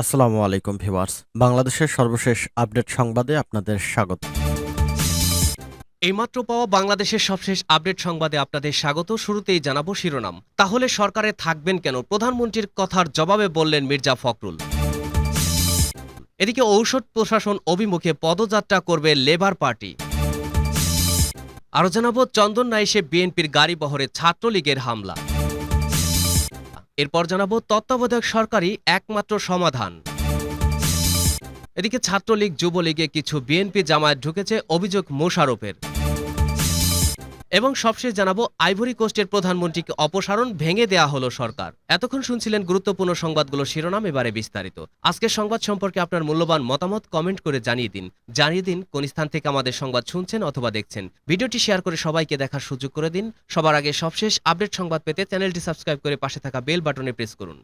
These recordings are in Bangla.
আসসালামু আলাইকুম ভিউয়ার্স। বাংলাদেশের সর্বশেষ আপডেট সংবাদে আপনাদের স্বাগত। এইমাত্র পাওয়া বাংলাদেশের সবশেষ আপডেট সংবাদে আপনাদের স্বাগত। শুরুতেই জানাব শিরোনাম। তাহলে সরকারে থাকবেন কেন? প্রধানমন্ত্রীর কথার জবাবে বললেন মির্জা ফখরুল। এদিকে ঔষধ প্রশাসন অভিমুখে পদযাত্রা করবে লেবার পার্টি। আরও জানাব, চন্দন নাইসে বিএনপির গাড়ি বহরে ছাত্রলীগের হামলা। এরপর জানাব তত্ত্বাবধায়ক সরকারই একমাত্র সমাধান। এদিকে ছাত্রলীগ যুবলীগে কিছু বিএনপি জামায়াত ঢুকেছে, অভিযোগ মোশারফের। এবং সবশেষ জানাব আইভরি কোস্টের প্রধানমন্ত্রীকে অপসারণ ভেঙে দেয়া হলো সরকার। এতক্ষণ শুনছিলেন গুরুত্বপূর্ণ সংবাদগুলো শিরোনাম, এবারে বিস্তারিত। আজকের সংবাদ সম্পর্কে আপনার মূল্যবান মতামত কমেন্ট করে জানিয়ে দিন। জানিয়ে দিন কোন স্থান থেকে আমাদের সংবাদ শুনছেন অথবা দেখছেন। ভিডিওটি শেয়ার করে সবাইকে দেখার সুযোগ করে দিন। সবার আগে সবশেষ আপডেট সংবাদ পেতে চ্যানেলটি সাবস্ক্রাইব করে পাশে থাকা বেল বাটনে প্রেস করুন।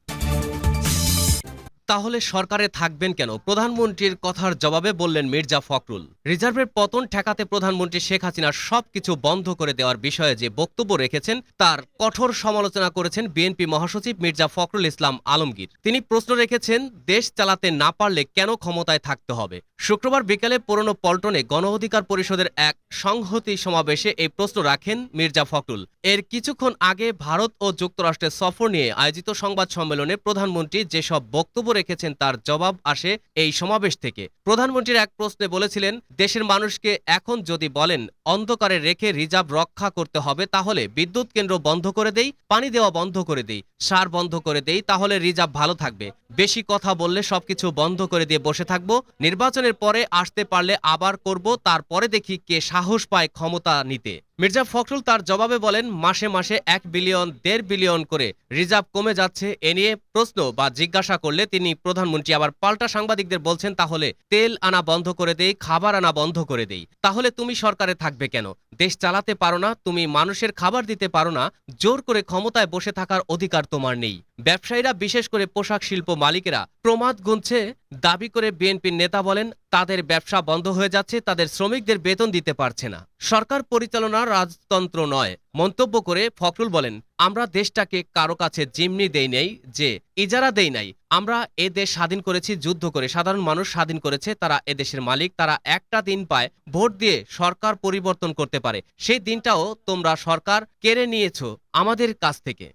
তাহলে সরকারে থাকবেন কেন? প্রধানমন্ত্রীর কথার জবাবে বললেন মির্জা ফখরুল। রিজার্ভের পতন ঠেকাতে প্রধানমন্ত্রী শেখ হাসিনা সবকিছু বন্ধ করে দেওয়ার বিষয়ে যে বক্তব্য রেখেছেন, তার কঠোর সমালোচনা করেছেন বিএনপি মহাসচিব মির্জা ফখরুল ইসলাম আলমগীর। তিনি প্রশ্ন রেখেছেন, দেশ চালাতে না পারলে কেন ক্ষমতায় থাকতে হবে? শুক্রবার বিকেলে পুরনো পল্টনে গণ অধিকার পরিষদের এক সংহতি সমাবেশে এই প্রশ্ন রাখেন মির্জা ফখরুল। এর কিছুক্ষণ আগে ভারত ও যুক্তরাষ্ট্রের সফর নিয়ে আয়োজিত সংবাদ সম্মেলনে প্রধানমন্ত্রী যেসব বক্তব্য রেখেছেন তার জবাব আসে এই সমাবেশ থেকে। প্রধানমন্ত্রীর এক প্রশ্নে বলেছিলেন, দেশের মানুষকে এখন যদি বলেন, অন্ধকারে রেখে রিজার্ভ রক্ষা করতে হবে, তাহলে বিদ্যুৎ কেন্দ্র বন্ধ করে দেই, পানি দেওয়া বন্ধ করে দেই, সার বন্ধ করে দেই, তাহলে রিজার্ভ ভালো থাকবে। বেশি কথা বললে সবকিছু বন্ধ করে দিয়ে বসে থাকব, নির্বাচনের পরে আসতে পারলে আবার করব, তারপরে দেখি কে সাহস পায় ক্ষমতা নিতে। মির্জা ফখরুল তার জবাবে বলেন, মাসে মাসে এক বিলিয়ন, দেড় বিলিয়ন করে রিজার্ভ কমে যাচ্ছে। এ নিয়ে প্রশ্ন বা জিজ্ঞাসা করলে তিনি প্রধানমন্ত্রী আবার পাল্টা সাংবাদিকদের বলছেন, তাহলে তেল আনা বন্ধ করে দেই, খাবার আনা বন্ধ করে দেই। তাহলে তুমি সরকারে থাকবে কেন? দেশ চালাতে পারো না, তুমি মানুষের খাবার দিতে পারো না, জোর করে ক্ষমতায় বসে থাকার অধিকার তোমার নেই। ব্যবসায়ীরা বিশেষ করে পোশাক শিল্প মালিকেরা প্রমাদ গুনছে, দাবি করে বিএনপির নেতা বলেন, তাদের ব্যবসা বন্ধ হয়ে যাচ্ছে, তাদের শ্রমিকদের বেতন দিতে পারছে না। সরকার পরিচালনা রাজতন্ত্র নয়। মন্তব্য করে ফখরুল বলেন, আমরা দেশটাকে কারও কাছে জিমনি দেই নাই, যে ইজারা দেই নাই। আমরা এ দেশ স্বাধীন করেছি, যুদ্ধ করে। সাধারণ মানুষ স্বাধীন করেছে, তারা এ দেশের মালিক। তারা একটা দিন পায়, ভোট দিয়ে সরকার পরিবর্তন করতে পারে। সেই দিনটাও তোমরা সরকার কেড়ে নিয়েছ আমাদের কাছ থেকে।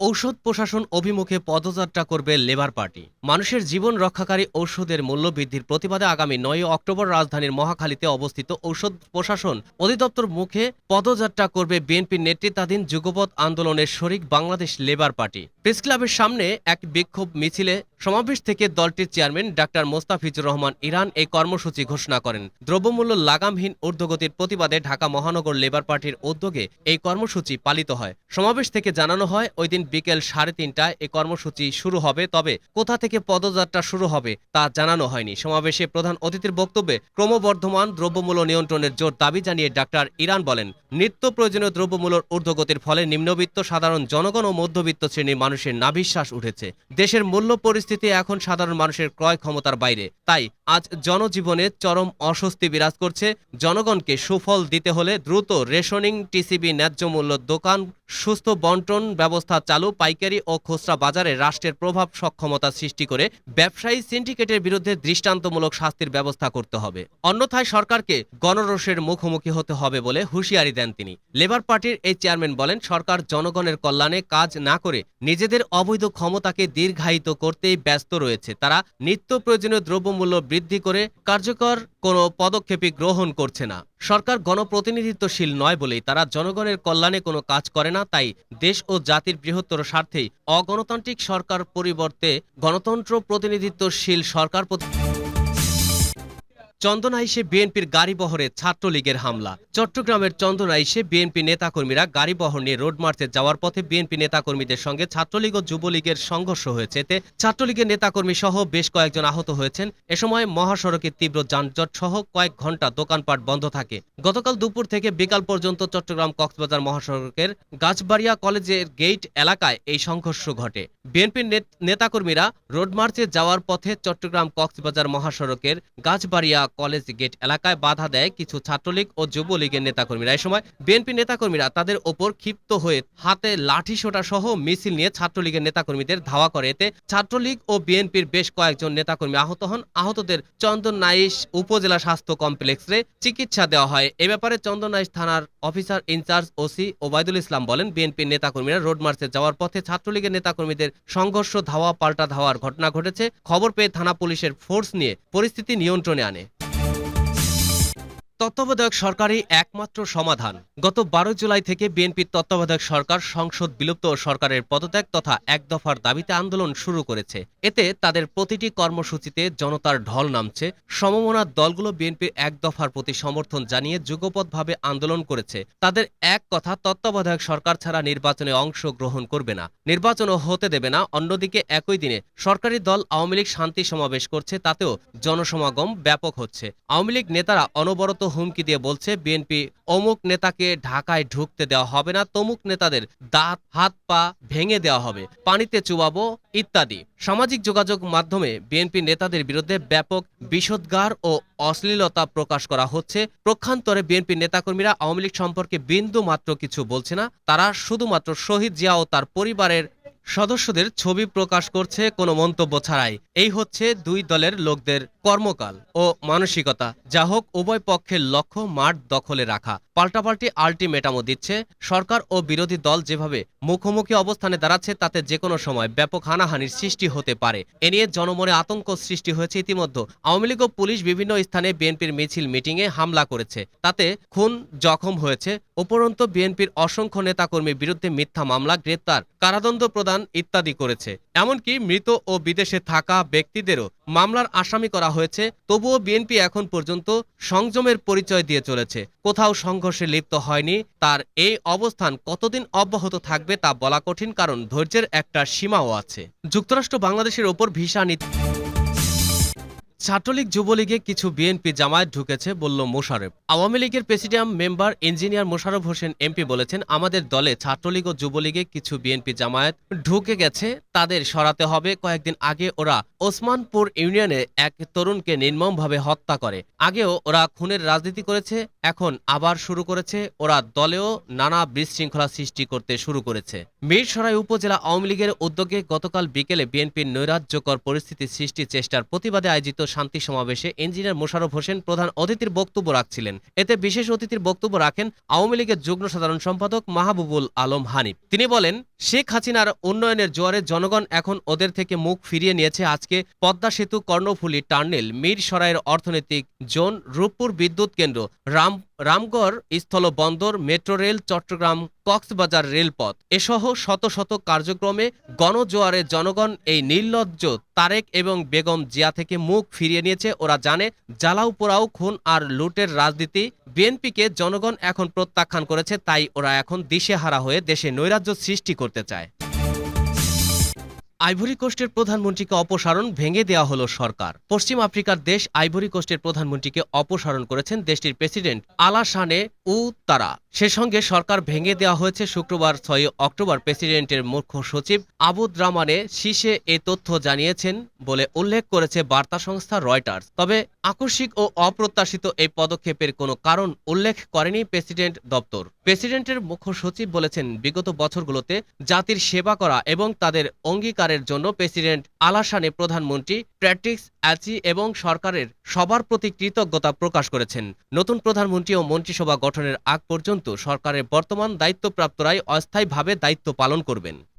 ঔষধ প্রশাসন অভিমুখে পদযাত্রা করবে লেবার পার্টি। মানুষের জীবন রক্ষাকারী ঔষধের মূল্য বৃদ্ধির প্রতিবাদে আগামী নয় অক্টোবর রাজধানীর মহাখালীতে অবস্থিত ঔষধ প্রশাসন অধিদপ্তর মুখে পদযাত্রা করবে বিএনপির নেতৃত্বাধীন যুগপৎ আন্দোলনের শরিক বাংলাদেশ লেবার পার্টি। প্রেসক্লাবের সামনে এক বিক্ষোভ মিছিলে সমাবেশ থেকে দলটির চেয়ারম্যান ডাক্তার মোস্তাফিজুর রহমান ইরান এই কর্মসূচি ঘোষণা করেন। দ্রব্যমূল্য লাগামহীন ঊর্ধ্বগতির প্রতিবাদে ঢাকা মহানগর লেবার পার্টির উদ্যোগে এই কর্মসূচি পালিত হয়। সমাবেশ থেকে জানানো হয়, ওই দিন বিকেল সাড়ে তিনটায় এই কর্মসূচি শুরু হবে, তবে কোথা থেকে পদযাত্রা শুরু হবে তা জানানো হয়নি। সমাবেশে প্রধান অতিথির বক্তব্যে ক্রমবর্ধমান দ্রব্যমূল্য নিয়ন্ত্রণের জোর দাবি জানিয়ে ডাক্তার ইরান বলেন, নিত্য প্রয়োজনীয় দ্রব্যমূল্যর ঊর্ধ্বগতির ফলে নিম্নবিত্ত সাধারণ জনগণ ও মধ্যবিত্ত শ্রেণির মানুষের নাভিশ্বাস উঠেছে। দেশের মূল্য পরিস্থিতি এখন সাধারণ মানুষের ক্রয় ক্ষমতার বাইরে। তাই আজ জনজীবনে চরম অস্বস্তি বিরাজ করছে। জনগণকে সুফল দিতে হলে দ্রুত রেশনিং, টিসিবি, ন্যায্য মূল্য দোকান সুস্থ বন্টন ব্যবস্থা চালু, পাইকারি ও খুচরা বাজারে রাষ্ট্রের প্রভাব, সক্ষমতা সৃষ্টি করে ব্যবসায়ী সিন্ডিকেটের বিরুদ্ধে দৃষ্টান্তমূলক শাস্তির ব্যবস্থা করতে হবে। অন্যথায় সরকারকে গণরোষের মুখোমুখি হতে হবে বলে হুঁশিয়ারি দেন তিনি। লেবার পার্টির এই চেয়ারম্যান বলেন, সরকার জনগণের কল্যাণে কাজ না করে নিজেদের অবৈধ ক্ষমতাকে দীর্ঘায়িত করতেই ব্যস্ত রয়েছে। তারা নিত্য প্রয়োজনীয় দ্রব্যমূল্য বৃদ্ধি করে কার্যকর কোনো পদক্ষেপই গ্রহণ করছে না। সরকার গণপ্রতিনিধিত্বশীল নয় বলেই তারা জনগণের কল্যাণে কোনো কাজ করে না, তাই দেশ ও জাতির বৃহত্তর স্বার্থেই অগণতান্ত্রিক সরকার পরিবর্তে গণতন্ত্র প্রতিনিধিত্বশীল সরকার প্রতি- চন্দনাইশে বিএনপির গাড়ি বহরে ছাত্রলীগের হামলা। চট্টগ্রামের চন্দনাইশে বিএনপি নেতাকর্মীরা গাড়ি বহর নিয়ে রোড মার্চে যাওয়ার পথে বিএনপি নেতাকর্মীদের সঙ্গে ছাত্রলীগ ও যুবলীগের সংঘর্ষ হয়েছে। এতে ছাত্রলীগের নেতাকর্মী সহ বেশ কয়েকজন আহত হয়েছেন। এ সময় মহাসড়কে তীব্র যানজট সহ কয়েক ঘণ্টা দোকানপাট বন্ধ থাকে। গতকাল দুপুর থেকে বিকাল পর্যন্ত চট্টগ্রাম কক্সবাজার মহাসড়কের গাছবাড়িয়া কলেজের গেট এলাকায় এই সংঘর্ষ ঘটে। বিএনপির নেতাকর্মীরা রোড মার্চে যাওয়ার পথে চট্টগ্রাম কক্সবাজার মহাসড়কের গাছবাড়িয়া কলেজ গেট এলাকায় বাধা দেয় কিছু ছাত্রলীগ ও যুবলীগের নেতাকর্মীরা। এই সময় বিএনপি নেতাকর্মীরা তাদের ওপর ক্ষিপ্ত হয়ে হাতে লাঠি সোটা সহ মিছিল নিয়ে ছাত্রলীগের নেতাকর্মীদের ধাওয়া করে। এতে ছাত্রলীগ ও বিএনপির বেশ কয়েকজন নেতাকর্মী আহত হন। আহতদের চন্দন নাইশ উপজেলা স্বাস্থ্য কমপ্লেক্সে চিকিৎসা দেওয়া হয়। এ ব্যাপারে চন্দন নাইশ থানার officer in-charge OC Obaidul Islam বলেন, বিএনপির নেতাকর্মীরা রোড মার্চে যাওয়ার পথে ছাত্রলীগের নেতাকর্মীদের সংঘর্ষ, ধাওয়া, পাল্টা ধাওয়ার ঘটনা ঘটেছে। খবর পেয়ে থানা পুলিশের ফোর্স নিয়ে পরিস্থিতি নিয়ন্ত্রণে আনে। তত্ত্বাবধায়ক সরকারই একমাত্র সমাধান। গত বারো জুলাই থেকে বিএনপির তত্ত্বাবধায়ক সরকার সংসদ বিলুপ্ত ও সরকারের পদত্যাগ তথা এক দফার দাবিতে আন্দোলন শুরু করেছে। এতে তাদের প্রতিটি কর্মসূচিতে জনতার ঢল নামছে। সমমনার দলগুলো বিএনপির এক দফার প্রতি সমর্থন জানিয়ে যুগপৎভাবে আন্দোলন করেছে। তাদের এক কথা, তত্ত্বাবধায়ক সরকার ছাড়া নির্বাচনে অংশ গ্রহণ করবে না। নির্বাচনও হতে দেবে না। অন্যদিকে একই দিনে সরকারি দল আওয়ামী লীগ শান্তি সমাবেশ করছে। তাতেও জনসমাগম ব্যাপক হচ্ছে। আওয়ামী লীগ নেতারা অনবরত হুমকি দিয়ে বলছে, বিএনপি অমুক নেতাকে ঢাকায় ঢুকতে দেওয়া হবে না, তমুক নেতাদের দাঁত, হাত, পা ভেঙে দেওয়া হবে, পানিতে চুবাবো ইত্যাদি। সামাজিক যোগাযোগ মাধ্যমে বিএনপি নেতাদের বিরুদ্ধে ব্যাপক বিষোদ্গার ও অশ্লীলতা প্রকাশ করা হচ্ছে। প্রক্ষান্তরে বিএনপি নেতাকর্মীরা আওয়ামী লীগ সম্পর্কে বিন্দু মাত্র কিছু বলছে না। তারা শুধুমাত্র শহীদ জিয়া ও তার পরিবারের সদস্যদের ছবি প্রকাশ করছে, কোনো মন্তব্য ছাড়াই। এই হচ্ছে দুই দলের লোকদের কর্মকাল ও মানসিকতা, যা হোক উভয় পক্ষের লক্ষ্য মাঠ দখলে রাখা। পাল্টাপাল্টি আলটিমেটামও দিচ্ছে সরকার ও বিরোধী দল যেভাবে মুখোমুখি অবস্থানে দাঁড়াচ্ছে, তাতে যে কোনো সময় ব্যাপক হানাহানির সৃষ্টি হতে পারে। এ নিয়ে জনমনে আতঙ্ক সৃষ্টি হয়েছে ইতিমধ্যে। আওয়ামী লীগ ও পুলিশ বিভিন্ন স্থানে বিএনপির মিছিল, মিটিংয়ে হামলা করেছে। তাতে খুন জখম হয়েছে উপরন্ত বিএনপির অসংখ্য নেতাকর্মীর বিরুদ্ধে মিথ্যা মামলা, গ্রেপ্তার, কারাদণ্ড প্রদান ইত্যাদি করেছে। এমনকি মৃত ও বিদেশে থাকা ব্যক্তিদেরও মামলার আসামি করা হয়েছে। তবুও বিএনপি এখন পর্যন্ত সংযমের পরিচয় দিয়ে চলেছে। কোথাও সংঘর্ষে লিপ্ত হয়নি, তার এই অবস্থান কতদিন অব্যাহত থাকবে তা বলা কঠিন, কারণ ধৈর্যের একটা সীমাও আছে। যুক্তরাষ্ট্র বাংলাদেশের ওপর ভিসা নীতি ছাত্রলীগ যুবলীগে কিছু বিএনপি জামায়াত ঢুকেছে, বলল মোশারফ আওয়ামী লীগের presidium member engineer Mosharraf Hossain MP বলেছেন, আমাদের দলে ছাত্রলীগ ও যুবলীগে কিছু বিএনপি জামায়াত ঢুকে গেছে, তাদের সরাতে হবে। কয়েকদিন আগে ওরা ওসমানপুর ইউনিয়নে এক তরুণকে নির্মমভাবে হত্যা করে। আগেও ওরা খুনের রাজনীতি করেছে, এখন আবার শুরু করেছে। ওরা দলেও নানা বিশৃঙ্খলা সৃষ্টি করতে শুরু করেছে। মিরসরাই উপজেলা আওয়ামী লীগের উদ্যোগে গতকাল বিকেলে বিএনপির নৈরাজ্যকর পরিস্থিতি সৃষ্টির চেষ্টার প্রতিবাদে আয়োজিত শান্তি সমাবেশে ইঞ্জিনিয়ার মোশারফ হোসেন প্রধান অতিথির বক্তব্য রাখছিলেন। এতে বিশেষ অতিথির বক্তব্য রাখেন আওয়ামী লীগের যুগ্ম সাধারণ সম্পাদক মাহবুবুল আলম হানিফ। তিনি বলেন, শেখ হাসিনার উন্নয়নের জোয়ারে জনগণ এখন ওদের থেকে মুখ ফিরিয়ে নিয়েছে আজকে পদ্মা সেতু কর্ণফুলী টার্নেল, মিরসরাইয়ের অর্থনৈতিক জোন, রূপপুর বিদ্যুৎ কেন্দ্র, রাম, রামগড় স্থল বন্দর মেট্রো রেল, চট্টগ্রাম কক্সবাজার রেলপথ। এসহ শত শত কার্যক্রমে গণজোয়ারে জনগণ এই নির্লজ্জ তারেক এবং বেগম জিয়া থেকে মুখ ফিরিয়ে নিয়েছে। ওরা জানে জ্বালাও পোড়াও, খুন আর লুটের রাজনীতি বিএনপিকে জনগণ এখন প্রত্যাখ্যান করেছে, তাই ওরা এখন দিশেহারা হয়ে দেশে নৈরাজ্য সৃষ্টি করতে চায়। আইভরি কোস্টের প্রধানমন্ত্রীকে অপসারণ ভেঙে দেওয়া হলো সরকার। পশ্চিম আফ্রিকার দেশ আইভরি কোস্টের প্রধানমন্ত্রীকে অপসারণ করেছেন দেশটির প্রেসিডেন্ট আলাসানে উ তারা। সে সঙ্গে সরকার ভেঙে দেওয়া হয়েছে শুক্রবার ছয় অক্টোবর প্রেসিডেন্টের মুখ্য সচিব আবুদ রামানে শীষে এ তথ্য জানিয়েছেন বলে উল্লেখ করেছে বার্তা সংস্থা রয়টার্স। তবে আকস্মিক ও অপ্রত্যাশিত এই পদক্ষেপের কোনো কারণ উল্লেখ করেনি প্রেসিডেন্ট দপ্তর। প্রেসিডেন্টের মুখ্য সচিব বলেছেন, বিগত বছরগুলোতে জাতির সেবা করা এবং তাদের অঙ্গীকারের জন্য প্রেসিডেন্ট আলাসানে প্রধানমন্ত্রী প্র্যাটিক্স অ্যাচি এবং সরকারের সবার প্রতি কৃতজ্ঞতা প্রকাশ করেছেন। নতুন প্রধানমন্ত্রী ও মন্ত্রিসভা গঠনের আগ পর্যন্ত সরকারের বর্তমান দায়িত্বপ্রাপ্তরাই অস্থায়ীভাবে দায়িত্ব পালন করবেন।